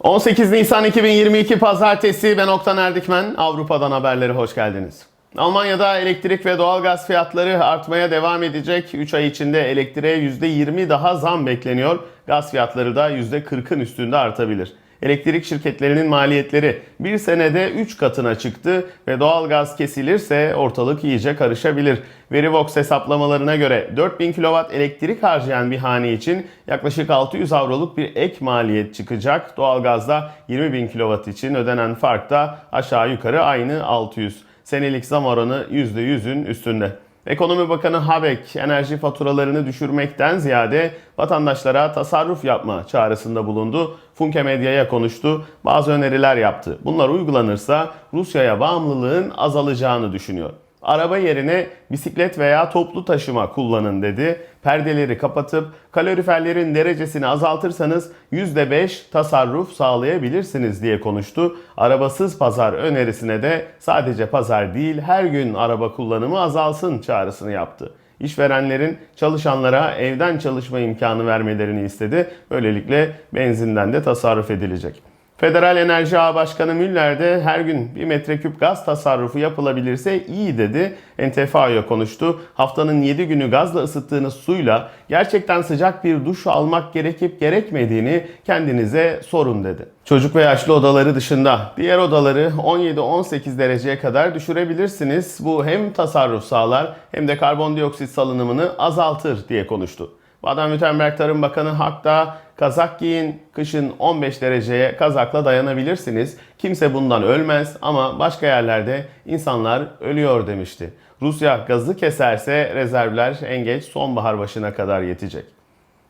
18 Nisan 2022 Pazartesi ben Oktan Erdikmen. Avrupa'dan haberlere hoş geldiniz. Almanya'da elektrik ve doğalgaz fiyatları artmaya devam edecek. 3 ay içinde elektriğe %20 daha zam bekleniyor. Gaz fiyatları da %40'ın üstünde artabilir. Elektrik şirketlerinin maliyetleri bir senede 3 katına çıktı ve doğalgaz kesilirse ortalık iyice karışabilir. Verivox hesaplamalarına göre 4000 kW elektrik harcayan bir hane için yaklaşık 600 avroluk bir ek maliyet çıkacak. Doğalgazda 20.000 kW için ödenen fark da aşağı yukarı aynı 600. Senelik zam oranı %100'ün üstünde. Ekonomi Bakanı Habeck enerji faturalarını düşürmekten ziyade vatandaşlara tasarruf yapma çağrısında bulundu. Funke Medya'ya konuştu, bazı öneriler yaptı. Bunlar uygulanırsa Rusya'ya bağımlılığın azalacağını düşünüyor. Araba yerine bisiklet veya toplu taşıma kullanın dedi. Perdeleri kapatıp kaloriferlerin derecesini azaltırsanız %5 tasarruf sağlayabilirsiniz diye konuştu. Arabasız pazar önerisine de sadece pazar değil her gün araba kullanımı azalsın çağrısını yaptı. İşverenlerin çalışanlara evden çalışma imkanı vermelerini istedi. Böylelikle benzinden de tasarruf edilecek. Federal Enerji Ağı Başkanı Müller de her gün bir metreküp gaz tasarrufu yapılabilirse iyi dedi. NTFA'ya konuştu. Haftanın 7 günü gazla ısıttığınız suyla gerçekten sıcak bir duş almak gerekip gerekmediğini kendinize sorun dedi. Çocuk ve yaşlı odaları dışında diğer odaları 17-18 dereceye kadar düşürebilirsiniz. Bu hem tasarruf sağlar hem de karbondioksit salınımını azaltır diye konuştu. Baden-Württemberg Tarım Bakanı Hak'ta kazak giyin, kışın 15 dereceye kazakla dayanabilirsiniz. Kimse bundan ölmez ama başka yerlerde insanlar ölüyor demişti. Rusya gazı keserse rezervler en geç sonbahar başına kadar yetecek.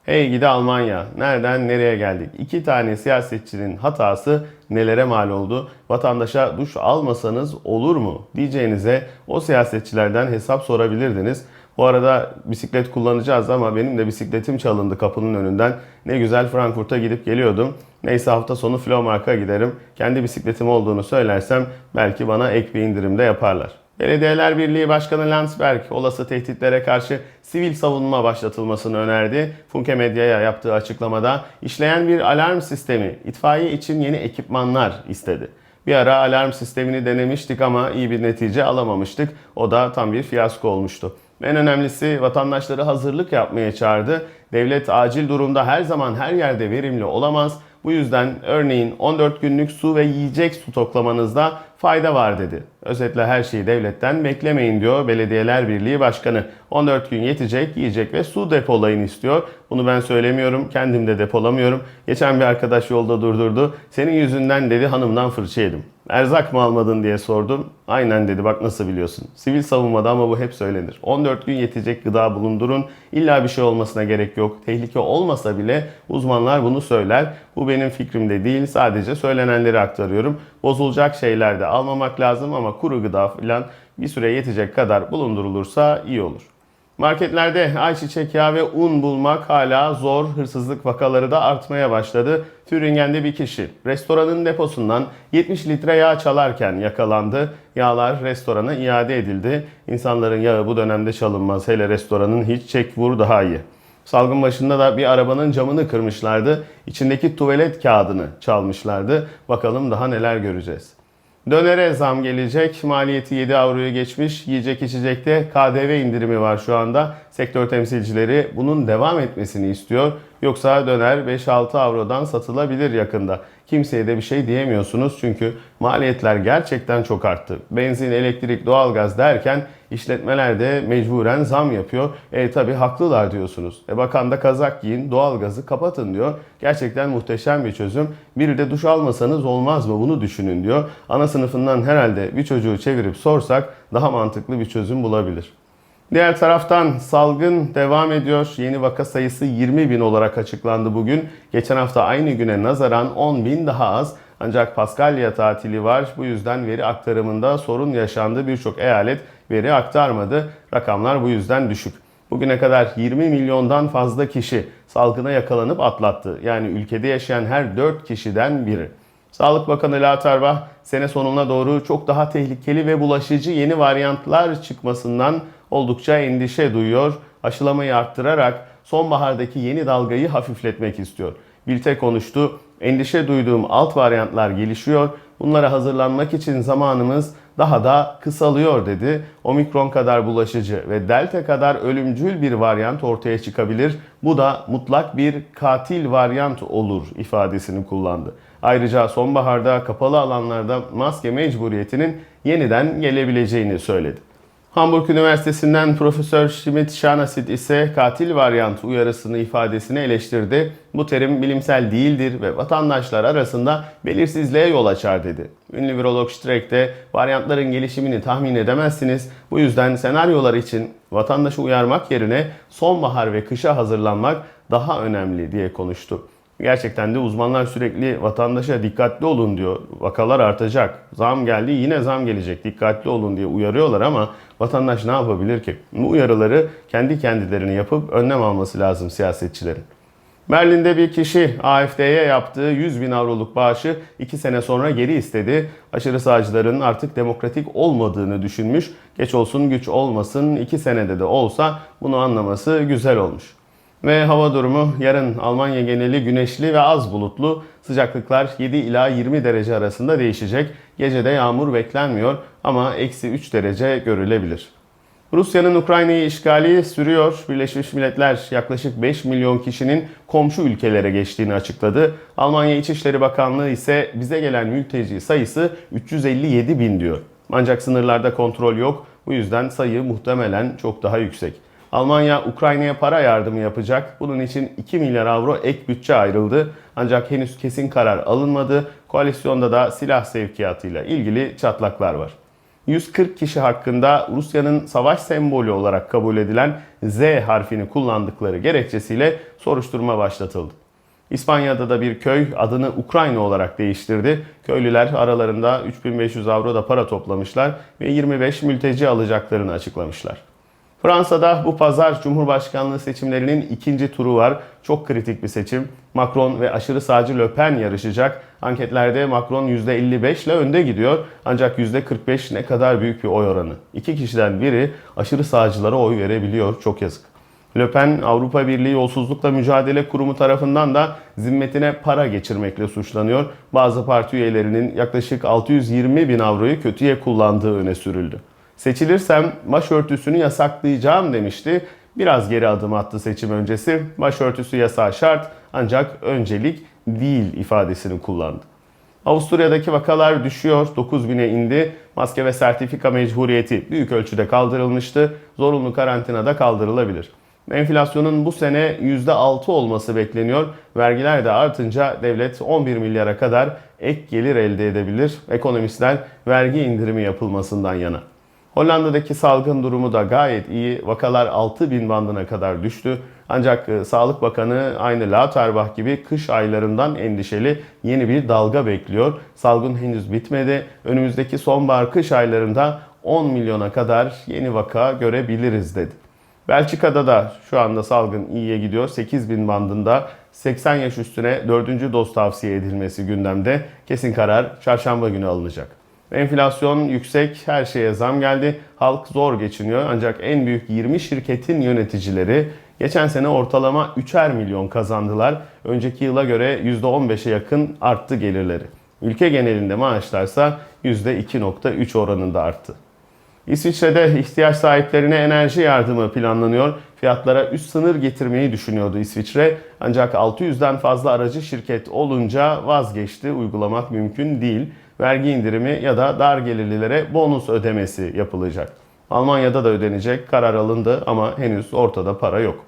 Hey gidi Almanya, nereden nereye geldik? İki tane siyasetçinin hatası nelere mal oldu? Vatandaşa duş almasanız olur mu diyeceğinize o siyasetçilerden hesap sorabilirdiniz. Bu arada bisiklet kullanacağız ama benim de bisikletim çalındı kapının önünden. Ne güzel Frankfurt'a gidip geliyordum. Neyse hafta sonu Flowmark'a giderim. Kendi bisikletim olduğunu söylersem belki bana ek bir indirimde yaparlar. Belediyeler Birliği Başkanı Landsberg olası tehditlere karşı sivil savunma başlatılmasını önerdi. Funke Medya'ya yaptığı açıklamada işleyen bir alarm sistemi, itfaiye için yeni ekipmanlar istedi. Bir ara alarm sistemini denemiştik ama iyi bir netice alamamıştık. O da tam bir fiyasko olmuştu. En önemlisi vatandaşları hazırlık yapmaya çağırdı. Devlet acil durumda her zaman her yerde verimli olamaz. Bu yüzden örneğin 14 günlük su ve yiyecek stoklamanızda fayda var dedi. Özetle her şeyi devletten beklemeyin diyor Belediyeler Birliği Başkanı. 14 gün yetecek yiyecek ve su depolayın istiyor. Bunu ben söylemiyorum, kendim de depolamıyorum. Geçen bir arkadaş yolda durdurdu. Senin yüzünden dedi hanımdan fırça yedim. Erzak mı almadın diye sordum. Aynen dedi bak nasıl biliyorsun. Sivil savunmada ama bu hep söylenir. 14 gün yetecek gıda bulundurun. İlla bir şey olmasına gerek yok. Tehlike olmasa bile uzmanlar bunu söyler. Bu benim fikrim de değil. Sadece söylenenleri aktarıyorum. Bozulacak şeyler de almamak lazım ama kuru gıda falan bir süre yetecek kadar bulundurulursa iyi olur. Marketlerde ayçiçek yağı ve un bulmak hala zor. Hırsızlık vakaları da artmaya başladı. Thüringen'de bir kişi restoranın deposundan 70 litre yağ çalarken yakalandı. Yağlar restorana iade edildi. İnsanların yağı bu dönemde çalınmaz. Hele restoranın hiç çek vur daha iyi. Salgın başında da bir arabanın camını kırmışlardı. İçindeki tuvalet kağıdını çalmışlardı. Bakalım daha neler göreceğiz. Dönere zam gelecek. Maliyeti 7 avroyu geçmiş. Yiyecek içecekte KDV indirimi var şu anda. Sektör temsilcileri bunun devam etmesini istiyor. Yoksa döner 5-6 avrodan satılabilir yakında. Kimseye de bir şey diyemiyorsunuz çünkü maliyetler gerçekten çok arttı. Benzin, elektrik, doğalgaz derken işletmeler de mecburen zam yapıyor. E tabi haklılar diyorsunuz. E bakan da kazak giyin, doğalgazı kapatın diyor. Gerçekten muhteşem bir çözüm. Bir de duş almasanız olmaz mı bunu düşünün diyor. Ana sınıfından herhalde bir çocuğu çevirip sorsak daha mantıklı bir çözüm bulabilir. Diğer taraftan salgın devam ediyor. Yeni vaka sayısı 20 bin olarak açıklandı bugün. Geçen hafta aynı güne nazaran 10 bin daha az. Ancak Paskalya tatili var. Bu yüzden veri aktarımında sorun yaşandı. Birçok eyalet veri aktarmadı. Rakamlar bu yüzden düşük. Bugüne kadar 20 milyondan fazla kişi salgına yakalanıp atlattı. Yani ülkede yaşayan her 4 kişiden biri. Sağlık Bakanı Laterbach sene sonuna doğru çok daha tehlikeli ve bulaşıcı yeni varyantlar çıkmasından oldukça endişe duyuyor. Aşılamayı arttırarak sonbahardaki yeni dalgayı hafifletmek istiyor. Bilte konuştu. Endişe duyduğum alt varyantlar gelişiyor. Bunlara hazırlanmak için zamanımız daha da kısalıyor dedi. Omikron kadar bulaşıcı ve delta kadar ölümcül bir varyant ortaya çıkabilir. Bu da mutlak bir katil varyant olur ifadesini kullandı. Ayrıca sonbaharda kapalı alanlarda maske mecburiyetinin yeniden gelebileceğini söyledi. Hamburg Üniversitesi'nden Profesör Schmidt Şanasit ise katil varyant uyarısını ifadesini eleştirdi. Bu terim bilimsel değildir ve vatandaşlar arasında belirsizliğe yol açar dedi. Ünlü virolog Streeck de varyantların gelişimini tahmin edemezsiniz. Bu yüzden senaryolar için vatandaşı uyarmak yerine sonbahar ve kışa hazırlanmak daha önemli diye konuştu. Gerçekten de uzmanlar sürekli vatandaşa dikkatli olun diyor. Vakalar artacak. Zam geldi yine zam gelecek. Dikkatli olun diye uyarıyorlar ama vatandaş ne yapabilir ki? Bu uyarıları kendi kendilerini yapıp önlem alması lazım siyasetçilerin. Berlin'de bir kişi AFD'ye yaptığı 100 bin avroluk bağışı 2 sene sonra geri istedi. Aşırı sağcıların artık demokratik olmadığını düşünmüş. Geç olsun güç olmasın 2 senede de olsa bunu anlaması güzel olmuş. Ve hava durumu yarın Almanya geneli güneşli ve az bulutlu. Sıcaklıklar 7 ila 20 derece arasında değişecek. Gecede yağmur beklenmiyor ama eksi 3 derece görülebilir. Rusya'nın Ukrayna'yı işgali sürüyor. Birleşmiş Milletler yaklaşık 5 milyon kişinin komşu ülkelere geçtiğini açıkladı. Almanya İçişleri Bakanlığı ise bize gelen mülteci sayısı 357 bin diyor. Ancak sınırlarda kontrol yok. Bu yüzden sayı muhtemelen çok daha yüksek. Almanya Ukrayna'ya para yardımı yapacak. Bunun için 2 milyar avro ek bütçe ayrıldı. Ancak henüz kesin karar alınmadı. Koalisyonda da silah sevkiyatıyla ilgili çatlaklar var. 140 kişi hakkında Rusya'nın savaş sembolü olarak kabul edilen Z harfini kullandıkları gerekçesiyle soruşturma başlatıldı. İspanya'da da bir köy adını Ukrayna olarak değiştirdi. Köylüler aralarında 3500 avro da para toplamışlar ve 25 mülteci alacaklarını açıklamışlar. Fransa'da bu pazar Cumhurbaşkanlığı seçimlerinin ikinci turu var. Çok kritik bir seçim. Macron ve aşırı sağcı Le Pen yarışacak. Anketlerde Macron %55 ile önde gidiyor. Ancak %45 ne kadar büyük bir oy oranı. İki kişiden biri aşırı sağcılara oy verebiliyor. Çok yazık. Le Pen Avrupa Birliği Yolsuzlukla Mücadele Kurumu tarafından da zimmetine para geçirmekle suçlanıyor. Bazı parti üyelerinin yaklaşık 620 bin avroyu kötüye kullandığı öne sürüldü. Seçilirsem başörtüsünü yasaklayacağım demişti. Biraz geri adım attı seçim öncesi. Başörtüsü yasağı şart ancak öncelik değil ifadesini kullandı. Avusturya'daki vakalar düşüyor, 9000'e indi. Maske ve sertifika mecburiyeti büyük ölçüde kaldırılmıştı. Zorunlu karantinada kaldırılabilir. Enflasyonun bu sene %6 olması bekleniyor. Vergiler de artınca devlet 11 milyara kadar ek gelir elde edebilir. Ekonomistler vergi indirimi yapılmasından yana. Hollanda'daki salgın durumu da gayet iyi. Vakalar 6 bin bandına kadar düştü. Ancak e, Sağlık Bakanı aynı Lauterbach gibi kış aylarından endişeli yeni bir dalga bekliyor. Salgın henüz bitmedi. Önümüzdeki sonbahar kış aylarında 10 milyona kadar yeni vaka görebiliriz dedi. Belçika'da da şu anda salgın iyiye gidiyor. 8 bin bandında 80 yaş üstüne 4. doz tavsiye edilmesi gündemde. Kesin karar çarşamba günü alınacak. Enflasyon yüksek, her şeye zam geldi. Halk zor geçiniyor ancak en büyük 20 şirketin yöneticileri geçen sene ortalama 3'er milyon kazandılar. Önceki yıla göre %15'e yakın arttı gelirleri. Ülke genelinde maaşlarsa %2.3 oranında arttı. İsviçre'de ihtiyaç sahiplerine enerji yardımı planlanıyor. Fiyatlara üst sınır getirmeyi düşünüyordu İsviçre. Ancak 600'den fazla aracı şirket olunca vazgeçti. Uygulamak mümkün değil. Vergi indirimi ya da dar gelirlilere bonus ödemesi yapılacak. Almanya'da da ödenecek. Karar alındı ama henüz ortada para yok.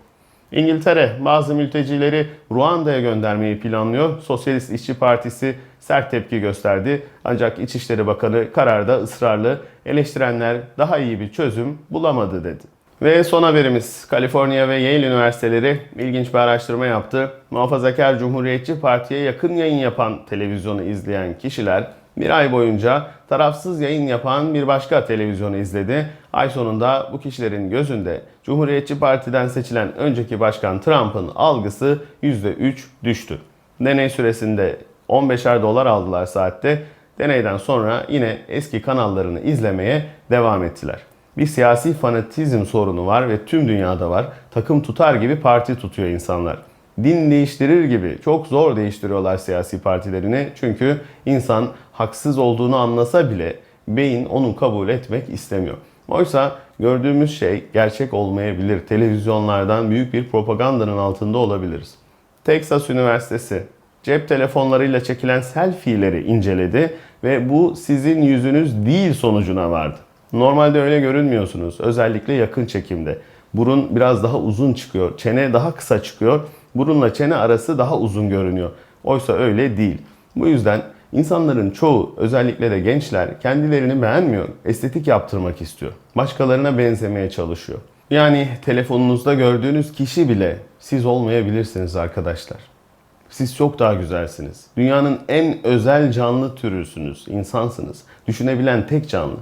İngiltere bazı mültecileri Ruanda'ya göndermeyi planlıyor. Sosyalist İşçi Partisi sert tepki gösterdi. Ancak İçişleri Bakanı kararda ısrarlı. Eleştirenler daha iyi bir çözüm bulamadı dedi. Ve son haberimiz Kaliforniya ve Yale Üniversiteleri ilginç bir araştırma yaptı. Muhafazakar Cumhuriyetçi Parti'ye yakın yayın yapan televizyonu izleyen kişiler bir ay boyunca tarafsız yayın yapan bir başka televizyonu izledi. Ay sonunda bu kişilerin gözünde Cumhuriyetçi Parti'den seçilen önceki başkan Trump'ın algısı %3 düştü. Deney süresinde 15'er dolar aldılar saatte. Deneyden sonra yine eski kanallarını izlemeye devam ettiler. Bir siyasi fanatizm sorunu var ve tüm dünyada var. Takım tutar gibi parti tutuyor insanlar. Din değiştirir gibi çok zor değiştiriyorlar siyasi partilerini. Çünkü insan haksız olduğunu anlasa bile beyin onu kabul etmek istemiyor. Oysa gördüğümüz şey gerçek olmayabilir. Televizyonlardan büyük bir propagandanın altında olabiliriz. Texas Üniversitesi cep telefonlarıyla çekilen selfie'leri inceledi ve bu sizin yüzünüz değil sonucuna vardı. Normalde öyle görünmüyorsunuz. Özellikle yakın çekimde. Burun biraz daha uzun çıkıyor. Çene daha kısa çıkıyor. Burunla çene arası daha uzun görünüyor. Oysa öyle değil. Bu yüzden insanların çoğu özellikle de gençler kendilerini beğenmiyor. Estetik yaptırmak istiyor. Başkalarına benzemeye çalışıyor. Yani telefonunuzda gördüğünüz kişi bile siz olmayabilirsiniz arkadaşlar. Siz çok daha güzelsiniz. Dünyanın en özel canlı türüsünüz, insansınız. Düşünebilen tek canlı.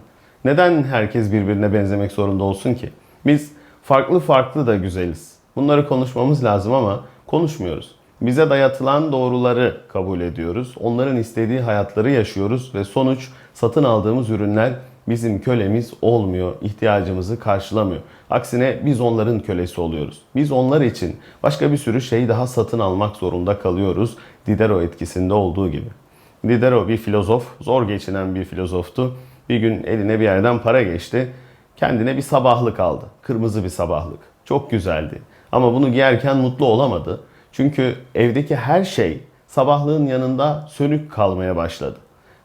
Neden herkes birbirine benzemek zorunda olsun ki? Biz farklı farklı da güzeliz. Bunları konuşmamız lazım ama konuşmuyoruz. Bize dayatılan doğruları kabul ediyoruz. Onların istediği hayatları yaşıyoruz ve sonuç satın aldığımız ürünler bizim kölemiz olmuyor, ihtiyacımızı karşılamıyor. Aksine biz onların kölesi oluyoruz. Biz onlar için başka bir sürü şey daha satın almak zorunda kalıyoruz. Diderot etkisinde olduğu gibi. Diderot bir filozof, zor geçinen bir filozoftu. Bir gün eline bir yerden para geçti. Kendine bir sabahlık aldı. Kırmızı bir sabahlık. Çok güzeldi. Ama bunu giyerken mutlu olamadı. Çünkü evdeki her şey sabahlığın yanında sönük kalmaya başladı.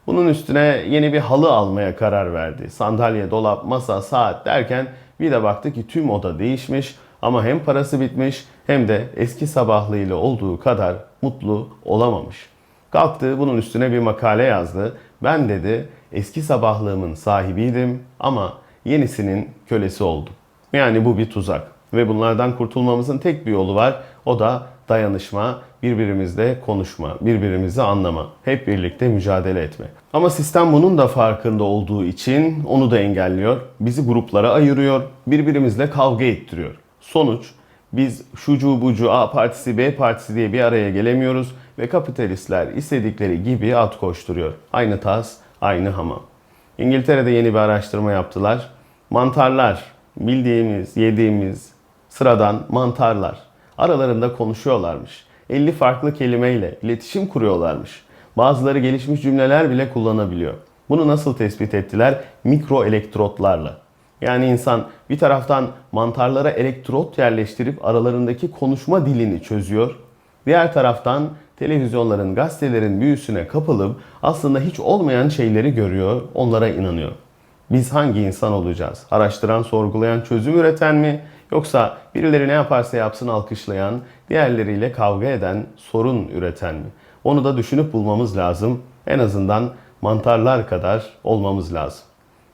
Bunun üstüne yeni bir halı almaya karar verdi. Sandalye, dolap, masa, saat derken bir de baktı ki tüm oda değişmiş ama hem parası bitmiş hem de eski sabahlığıyla olduğu kadar mutlu olamamış. Kalktı bunun üstüne bir makale yazdı. Ben dedi eski sabahlığımın sahibiydim ama yenisinin kölesi oldum. Yani bu bir tuzak ve bunlardan kurtulmamızın tek bir yolu var. O da dayanışma, birbirimizle konuşma, birbirimizi anlama, hep birlikte mücadele etme. Ama sistem bunun da farkında olduğu için onu da engelliyor. Bizi gruplara ayırıyor, birbirimizle kavga ettiriyor. Sonuç biz şucu bucu A partisi B partisi diye bir araya gelemiyoruz ve kapitalistler istedikleri gibi at koşturuyor. Aynı tas, aynı hamam. İngiltere'de yeni bir araştırma yaptılar. Mantarlar, bildiğimiz, yediğimiz sıradan mantarlar aralarında konuşuyorlarmış. 50 farklı kelimeyle iletişim kuruyorlarmış. Bazıları gelişmiş cümleler bile kullanabiliyor. Bunu nasıl tespit ettiler? Mikro elektrotlarla. Yani insan bir taraftan mantarlara elektrot yerleştirip aralarındaki konuşma dilini çözüyor. Diğer taraftan televizyonların, gazetelerin büyüsüne kapılıp aslında hiç olmayan şeyleri görüyor, onlara inanıyor. Biz hangi insan olacağız? Araştıran, sorgulayan, çözüm üreten mi? Yoksa birileri ne yaparsa yapsın alkışlayan, diğerleriyle kavga eden, sorun üreten mi? Onu da düşünüp bulmamız lazım. En azından mantarlar kadar olmamız lazım.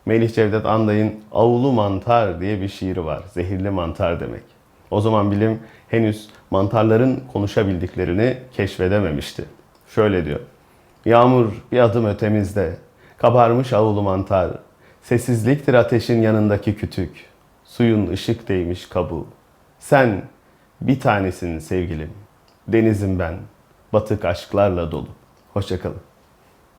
Melih Cevdet Anday'ın Avulu Mantar diye bir şiiri var. Zehirli mantar demek. O zaman bilim henüz mantarların konuşabildiklerini keşfedememişti. Şöyle diyor. Yağmur bir adım ötemizde. Kabarmış avulu mantar. Sessizliktir ateşin yanındaki kütük. Suyun ışık değmiş kabuğu. Sen bir tanesin sevgilim. Denizim ben. Batık aşklarla dolu. Hoşçakalın.